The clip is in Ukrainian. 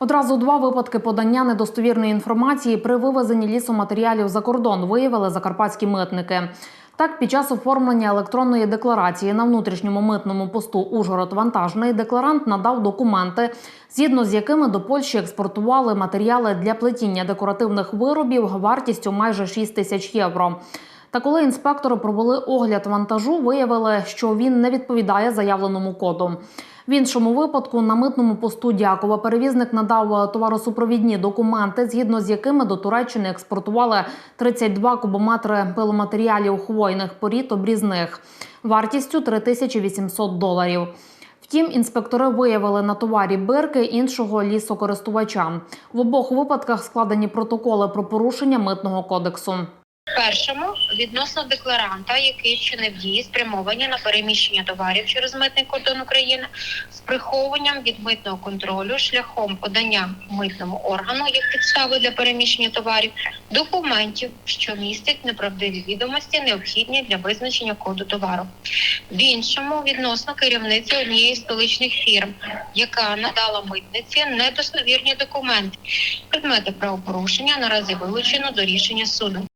Одразу два випадки подання недостовірної інформації при вивезенні лісоматеріалів за кордон виявили закарпатські митники. Так, під час оформлення електронної декларації на внутрішньому митному посту Ужгород Вантажний декларант надав документи, згідно з якими до Польщі експортували матеріали для плетіння декоративних виробів вартістю майже 6 тисяч євро. Та коли інспектори провели огляд вантажу, виявили, що він не відповідає заявленому коду. В іншому випадку на митному посту Дякова перевізник надав товаросупровідні документи, згідно з якими до Туреччини експортували 32 кубометри пиломатеріалів хвойних порід обрізних вартістю 3800 доларів. Втім, інспектори виявили на товарі бирки іншого лісокористувача. В обох випадках складені протоколи про порушення митного кодексу. Першому відносно декларанта, який вчинив дії, спрямовані на переміщення товарів через митний кордон України з приховуванням від митного контролю шляхом подання митному органу як підстави для переміщення товарів документів, що містять неправдиві відомості, необхідні для визначення коду товару. В іншому відносно керівниці однієї з столичних фірм, яка надала митниці недостовірні документи. Предмети правопорушення наразі вилучено до рішення суду.